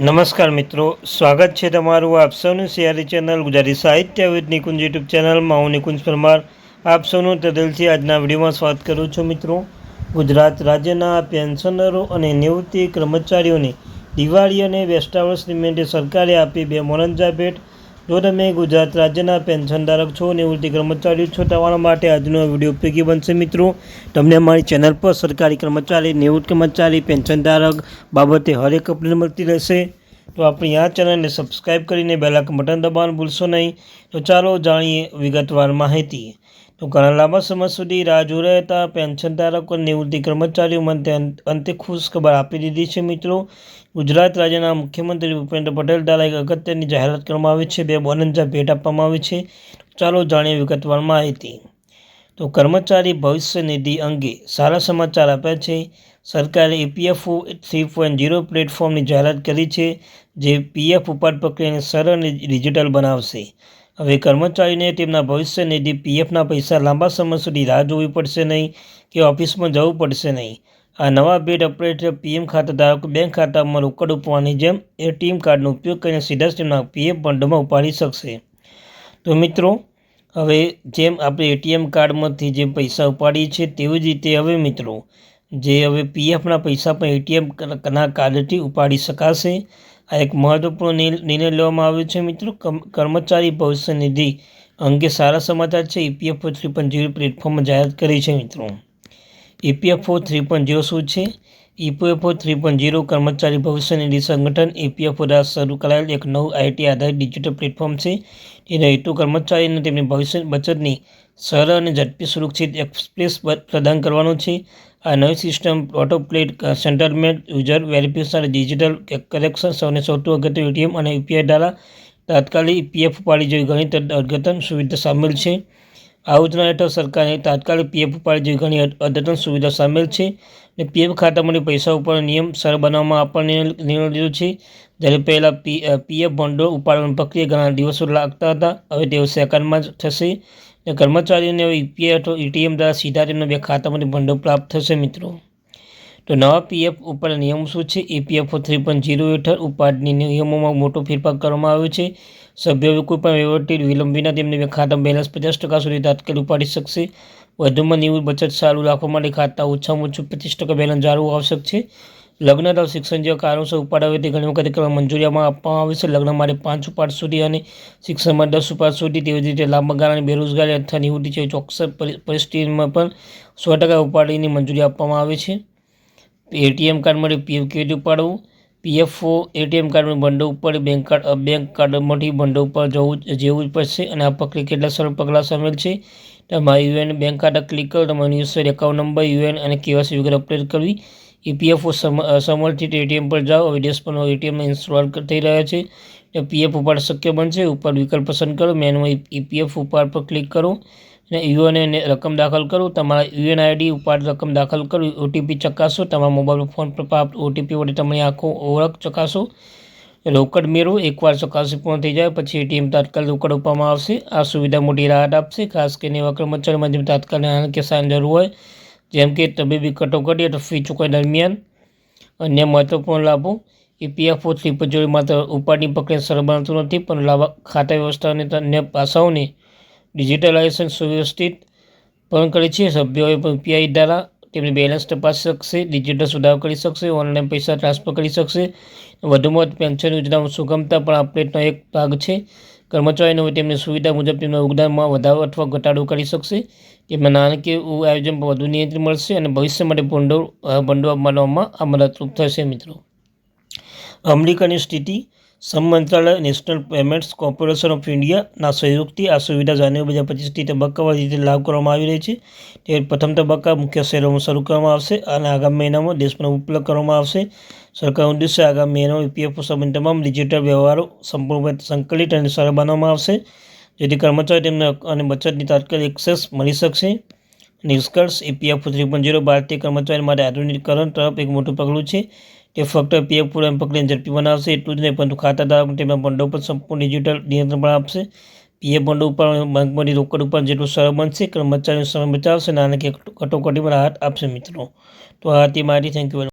નમસ્કાર મિત્રો, સ્વાગત છે તમારું આપ સૌનું સિયારી ચેનલ ગુજરાતી સાહિત્ય વિદ નિકુંજ યુટ્યુબ ચેનલમાં. હું નિકુંજ પરમાર, આપ સૌનું તદલથી આજના વિડીયોમાં સ્વાગત કરું છું મિત્રો. ગુજરાત રાજ્યના પેન્શનરો અને નિવૃત્તિ કર્મચારીઓને દિવાળી અને બેસતા વર્ષ નિમિત્તે સરકારે આપી બે મોરંજા ભેટ જો તમે ગુજરાત રાજ્યના પેન્શનધારક છો નિવૃત્તિ કર્મચારી છો તમારા માટે આજનો વીડિયો ઉપયોગી બનશે મિત્રો. તમને અમારી ચેનલ પર સરકારી કર્મચારી નિવૃત્ત કર્મચારી પેન્શનધારક બાબતે હરેક અપડેટ મળતી રહેશે. તો આપણી આ ચેનલને સબસ્ક્રાઈબ કરીને બેલાક બટન દબાવવાનું ભૂલશો નહીં. તો ચાલો જાણીએ વિગતવાર માહિતી. તો ઘણા લાંબા સમય સુધી રાહ જોઈ હતા. પેન્શનધારકો નિવૃત્તિ કર્મચારીઓ માટે અંતે ખુશ ખબર આપી દીધી છે મિત્રો. ગુજરાત રાજ્યના મુખ્યમંત્રી ભૂપેન્દ્ર પટેલ દ્વારા એક અગત્યની જાહેરાત કરવામાં આવી છે. બે બોનંજા ભેટ આપવામાં આવી છે. ચાલો જાણીએ વિગતવાર માહિતી. તો કર્મચારી ભવિષ્ય નિધિ અંગે સારા સમાચાર આપ્યા છે. સરકારે ઈપીએફઓ થ્રી પોઈન્ટ ઝીરો પ્લેટફોર્મની જાહેરાત કરી છે, જે પીએફ ઉપાડ પ્રક્રિયાને સરળ અને ડિજિટલ બનાવશે. હવે કર્મચારીને તેમના ભવિષ્ય નિધિ પીએફના પૈસા લાંબા સમય સુધી રાહ જોવી પડશે નહીં કે ઓફિસમાં જવું પડશે નહીં. આ નવા બેડ ઓપરેટર પીએમ ખાતા ધારકો બેંક ખાતામાં રોકડ ઉપવાની જેમ એટીએમ કાર્ડનો ઉપયોગ કરીને સીધા જ તેમના પીએફ ફંડમાં ઉપાડી શકશે. તો મિત્રો, હવે જેમ આપણે એટીએમ કાર્ડમાંથી જે પૈસા ઉપાડીએ છીએ તેવી જ રીતે હવે મિત્રો, જે હવે પીએફના પૈસા પણ એટીએમ ના કાર્ડથી ઉપાડી શકાશે. આ એક મહત્વપૂર્ણ નિર્ણય લેવામાં આવ્યો છે મિત્રો. કર્મચારી ભવિષ્ય નિધિ અંગે સારા સમાચાર છે. ઈપીએફઓ થ્રી પોઈન્ટ ઝીરો પ્લેટફોર્મમાં જાહેરાત કરી છે મિત્રો. ઈપીએફઓ થ્રી પોઈન્ટ ઝીરો શું છે? ઈપીએફઓ થ્રી પોઈન્ટ ઝીરો કર્મચારી ભવિષ્ય નિધિ સંગઠન ઈપીએફઓ દ્વારા શરૂ કરાયેલ એક નવું આઈટી આધારિત ડિજિટલ પ્લેટફોર્મ છે. જેનો હેતુ કર્મચારીને તેમની ભવિષ્ય બચતની સરળ અને ઝડપી સુરક્ષિત એક્સપ્રેસ પ્રદાન કરવાનો છે. આ નવી સિસ્ટમ ઓટો પ્લેટ સેન્ટરમેન્ટ યુઝર વેરિફિકેશન ડિજિટલ કરેક્શન સૌને સૌથી અગત્ય એટીએમ અને યુપીઆઈ દ્વારા તાત્કાલિક પીએફ ઉપાડી જેવી ઘણી અદ્યતન સુવિધા સામેલ છે. આ યોજના હેઠળ સરકારે તાત્કાલિક પીએફ ઉપાડી જેવી ઘણી અદ્યતન સુવિધા સામેલ છે અને પીએફ ખાતામાંથી પૈસા ઉપર નિયમ સરળ બનાવવામાં આપણને નિર્ણય લીધો છે. જ્યારે પહેલાં પી પીએફ ભંડોળ ઉપાડવાની પ્રક્રિયા ઘણા દિવસો લાગતા હતા. હવે તેઓ સેકન્ડમાં જ થશે અને કર્મચારીઓને યુપીઆઈ અથવા એટીએમ દ્વારા સીધા તેમના બે ખાતામાંથી ભંડોળ પ્રાપ્ત થશે મિત્રો. તો નવા પીએફ ઉપર નિયમો શું છે? ઈપીએફઓ થ્રી પોઈન્ટ ઝીરો હેઠળ ઉપાડની નિયમોમાં મોટો ફેરફાર કરવામાં આવ્યો છે. સભ્યોએ કોઈ પણ વહીવટી વિલંબ વિના તેમને ખાતા બેલેન્સ પચાસ ટકા સુધી તાત્કાલિક ઉપાડી શકશે. વધુમાં નિવૃત્ત બચત સારું રાખવા માટે ખાતા ઓછામાં ઓછું પચીસ ટકા બેલેન્સ જાળવવું આવશ્યક છે. લગ્ન અથવા શિક્ષણ જેવા કારણોસર ઉપાડ આવે તે ઘણી વખત મંજૂરીમાં આપવામાં આવે છે. લગ્ન માટે પાંચ ઉપાડ સુધી અને શિક્ષણમાં દસ ઉપાડ સુધી તેવી જ રીતે લાંબા ગાળાની બેરોજગારી અથવા નિવૃત્તિ જેવી ચોક્કસ પરિસ્થિતિમાં પણ સો ટકા ઉપાડીની મંજૂરી આપવામાં આવે છે. એટીએમ કાર્ડ માટે પીએફ કેવી રીતે ઉપાડવું. પીએફઓ એટીએમ કાર્ડમાં ભંડો ઉપર બેંક કાર્ડ બેંક કાર્ડમાંથી ભંડો ઉપર જવું જેવું જ પડશે. અને આ પ્રક્રિયા કેટલા સરળ પગલાં સામેલ છે? તમારા યુએન બેંક કાર્ડ ક્લિક કરો, તમારું યુએસઆર એકાઉન્ટ નંબર યુએન અને કેવાસી વગેરે અપડેટ કરવી. ઈપીએફઓ સમર્થિત એટીએમ પર જાઓ. હવે દેશ પર એટીએમ ઇન્સ્ટોલ થઈ રહ્યા છે. પીએફ ઉપાડ શક્ય બનશે. ઉપર વિકલ્પ પસંદ કરો. મેનુમાં ઈપીએફ ઉપાડ પર ક્લિક કરો. અને યુએન રકમ દાખલ કરો, તમારા યુએન આઈડી ઉપર રકમ દાખલ કરો, ઓટીપી ચકાસો, તમારા મોબાઈલ ફોન પર પ્રાપ્ત ઓટીપી વડે તમારી આખો ઓળખ ચકાસો, રોકડ મેળવો, એકવાર ચકાસણી પૂર્ણ થઈ જાય, પછી એટીએમ તાત્કાલિક રોકડ આપવામાં આવશે, આ સુવિધા મોટી રાહત આપશે, ખાસ કરીને એવા કર્મચારીમાં જેમ તાત્કાલિક નાણાં કે જરૂર હોય, જેમ કે તબીબી કટોકટી અથવા ફી ચૂકવણી દરમિયાન, અન્ય મહત્વપૂર્ણ લાભો, ઈપીએફઓ થ્રી પચોરી માત્ર ઉપાડની પ્રક્રિયા સરળ બનાવતું નથી, પણ લાભ ખાતા વ્યવસ્થા અને અન્ય પાસાઓને ડિજિટલાઇઝેશન સુવ્યવસ્થિત પણ કરે છે. સભ્યોએ યુપીઆઈ દ્વારા તેમની બેલેન્સ તપાસી શકશે, ડિજિટલ સુધારો કરી શકશે ઓનલાઈન પૈસા ટ્રાન્સફર કરી શકશે. વધુમાં પેન્શન યોજનામાં સુગમતા પણ અપડેટનો એક ભાગ છે. કર્મચારીને તેમની સુવિધા મુજબ તેમના યોગદાનમાં વધારો અથવા ઘટાડો કરી શકશે. તેમાં નાણાકીય આયોજન પર વધુ નિયંત્રણ મળશે અને ભવિષ્ય માટે ભંડોળ ભંડોળ બનાવવામાં આ મદદરૂપ થશે મિત્રો. અમેરિકાની સ્થિતિ સમ મંત્રાલય, નેશનલ પેમેન્ટ્સ કોર્પોરેશન ઓફ ઇન્ડિયાના સહયોગથી આ સુવિધા જાન્યુઆરી બે હજાર પચીસથી તબક્કાવાર રીતે લાગુ કરવામાં આવી રહી છે. તે પ્રથમ તબક્કા મુખ્ય શહેરોમાં શરૂ કરવામાં આવશે અને આગામી મહિનામાં દેશમાં ઉપલબ્ધ કરવામાં આવશે. સરકારનો ઉદ્દેશ્ય આગામી મહિનામાં ઈપીએફઓ સંબંધિત તમામ ડિજિટલ વ્યવહારો સંપૂર્ણપણે સંકલિત અને સરળ બનાવવામાં આવશે, જેથી કર્મચારી તેમને અને બચતની તાત્કાલિક એક્સેસ મળી શકશે. નિષ્કર્ષ ઈપીએફ થ્રી પોઈન્ટ ઝીરો ભારતીય કર્મચારી માટે આધુનિકરણ તરફ એક મોટું પગલું છે તે ફક્ત પીએફ પૂરા પ્રક્રિયા ઝડપી બનાવશે, એટલું જ નહીં, પરંતુ ખાતાધારક તેમના ભંડોળ પર સંપૂર્ણ ડિજિટલ નિયંત્રણ પણ આપશે. પીએફ ભંડોળ ઉપર બેંકમાંથી રોકડ ઉપર જેટલું સરળ બનશે કર્મચારીનો સમય બચાવશે નાણાકીય કટોકટીમાં રાહત આપશે મિત્રો. તો આ હતી મારી થેન્ક યુ